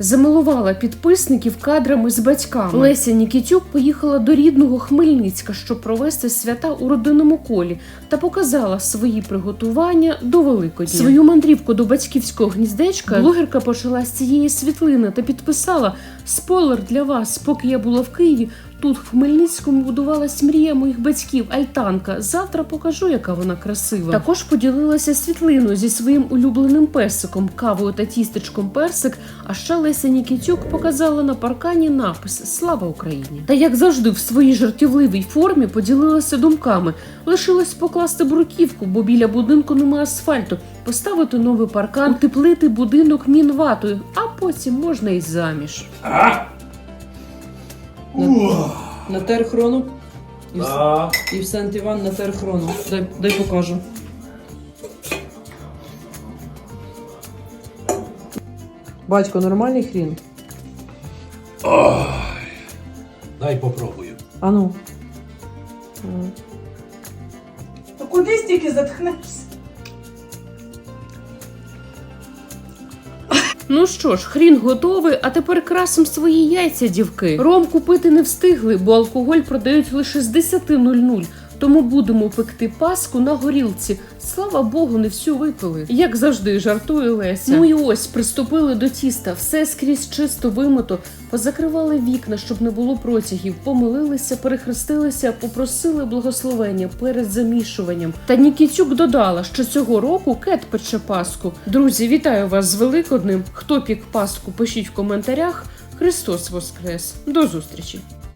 Замилувала підписників кадрами з батьками. Леся Нікітюк поїхала до рідного Хмельницька, щоб провести свята у родинному колі та показала свої приготування до Великодня. Свою мандрівку до батьківського гніздечка блогерка почала з цієї світлини та підписала спойлер для вас. Поки я була в Києві, тут в Хмельницькому будувалась мрія моїх батьків Альтанка. Завтра покажу, яка вона красива. Також поділилася світлиною зі своїм улюбленим песиком, кавою та тістечком персик. А ще Леся Нікітюк показала на паркані напис Слава Україні! Та як завжди, в своїй жартівливій формі поділилася думками. Лишилось покласти бруківку, бо біля будинку немає асфальту, поставити новий паркан, утеплити будинок мінватою, а потім можна й заміж. На терхрону. І, в, А, і в Сент Іван на терхрону. Дай, дай покажу. Батько, нормальний хрін? дай попробую. Ану. То куди стільки затхнешся? Ну що ж, хрін готовий, а тепер красим свої яйця, дівки. Ром купити не встигли, бо алкоголь продають лише з 10.00. Тому будемо пекти паску на горілці. Слава Богу, не всю випили. Як завжди, жартує Леся. Ну і ось приступили до тіста, все скрізь чисто вимито, позакривали вікна, щоб не було протягів, помилилися, перехрестилися, попросили благословення перед замішуванням. Та Нікітюк додала, що цього року кет пече паску. Друзі, вітаю вас з Великодним. Хто пік паску, пишіть в коментарях. Христос Воскрес! До зустрічі!